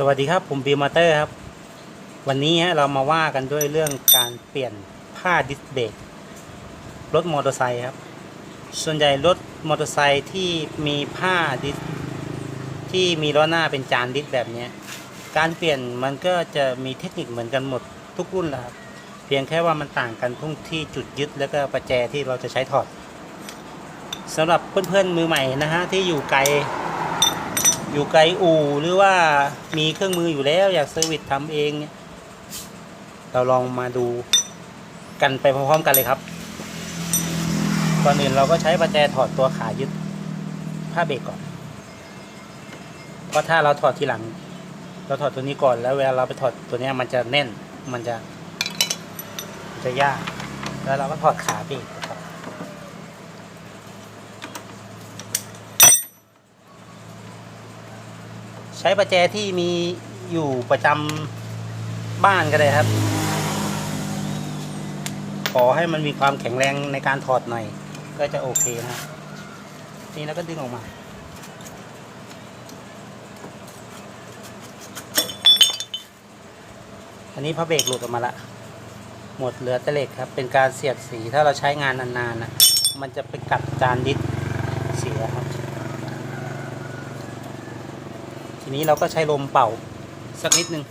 สวัสดีครับ ผมบีมอเตอร์ครับ วันนี้ฮะเรามาว่ากันด้วยเรื่องการเปลี่ยนผ้าดิสเบรกรถมอเตอร์ไซค์ครับ ส่วนใหญ่รถมอเตอร์ไซค์ที่มีผ้าดิสที่มีล้อหน้าเป็นจานดิสแบบนี้การเปลี่ยนมันก็จะมีเทคนิคเหมือนกันหมดทุกรุ่นแหละครับเพียงแค่ว่ามันต่างกันตรงที่จุดยึดแล้วก็ประแจที่เราจะใช้ถอดสำหรับเพื่อนๆมือใหม่นะฮะที่อยู่ไกล อยู่ไกลอู่หรือว่ามีเครื่องมืออยู่แล้ว อยากเซอร์วิสทำเองเนี่ยเราลองมาดูกันไปพร้อมๆกันเลยครับก่อนอื่นเราก็ใช้ประแจถอดตัวขายึดผ้าเบรกก่อน เพราะถ้าเราถอดทีหลัง เราถอดตัวนี้ก่อนแล้วเวลาเราไปถอดตัวนี้มันจะแน่นมันจะมันจะยาก แล้วเราก็ถอดขาเบรกนะครับ ใช้ประแจที่มีอยู่ประจำบ้านก็ได้ครับ ขอให้มันมีความแข็งแรงในการถอดหน่อย ก็จะโอเคนะ นี่แล้วก็ดึงออกมา อันนี้พระเบรกหลุดออกมาละ หมดเหลือแต่เหล็กครับ เป็นการเสียดสีถ้าเราใช้งานนานๆนะมันจะไปกัดจานดิสเสียครับ ทีนี้เราก็ใช้ลมเป่าสักนิดนึง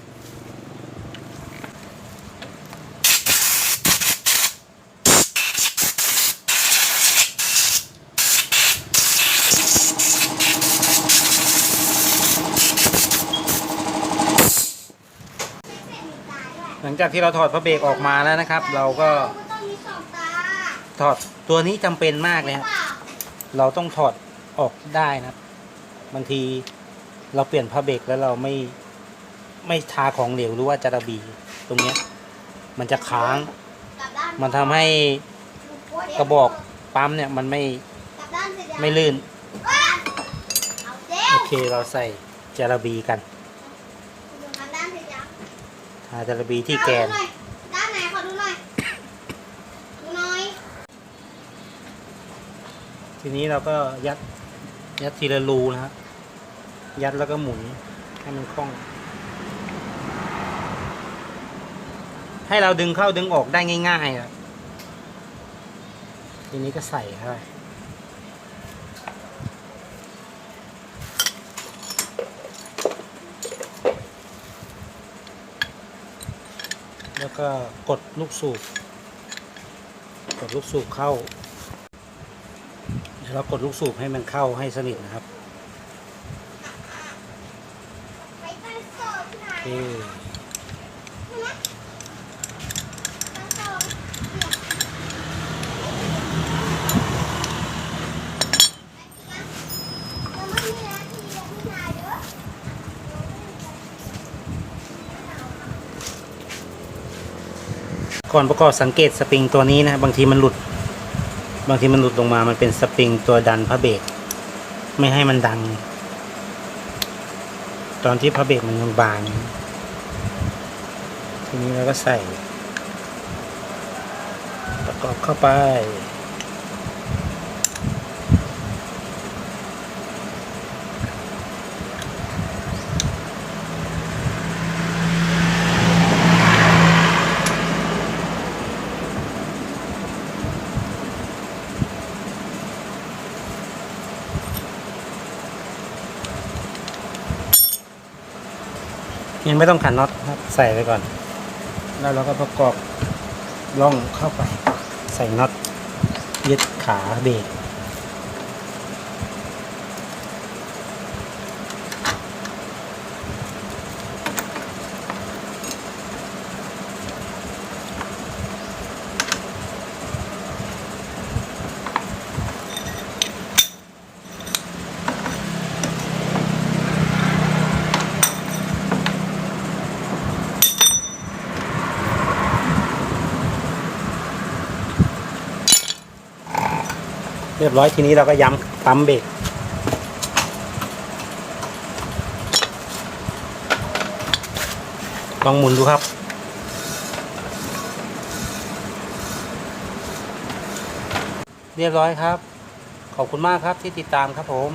หลังจากที่เราถอดพระเบรกออกมาแล้วนะครับ เราก็ถอดตัวนี้จำเป็นมากเลยครับเราต้องถอดออกได้นะบางที เราเปลี่ยนผ้าเบรกแล้วเราไม่ไม่ทาของเหลวหรือว่าจาระบีตรงเนี้ยมันจะค้างกลับด้านมันทำให้กระบอกปั๊มเนี่ยมันไม่กลับด้านเสร็จยังไม่ลื่นเอาเจ๊โอเคเราใส่จาระบีกันกลับด้านเสร็จยังทาจาระบีที่แกนเอาดูหน่อยด้านไหนขอดูหน่อยดูหน่อยทีนี้เราก็ยัดยัดทีละรูนะครับ ยัดแล้วก็หมุนให้มันคล่อง ให้เราดึงเข้าดึงออกได้ง่ายๆครับทีนี้ก็ใส่เข้าไปแล้วก็กดลูกสูบ กดลูกสูบเข้าเดี๋ยวเรากดลูกสูบให้มันเข้าให้สนิทนะครับ ก่อนประกอบสังเกตสปริงตัวนี้นะบางทีมันหลุด บางทีมันหลุดลงมา มันเป็นสปริงตัวดันพระเบรกไม่ให้มันดัง ตอนที่พระเบรกมันยังบางทีนี้เราก็ใส่ ประกอบเข้าไป ยังไม่ต้องขันน็อตครับ ใส่ไปก่อน แล้วเราก็ประกอบล่องเข้าไป ใส่น็อตยึดขาเบรก รียบร้อยทีนี้เราก็ย้ำปั๊มเบรกลองหมุนดูครับ เรียบร้อยครับ ขอบคุณมากครับที่ติดตามครับผม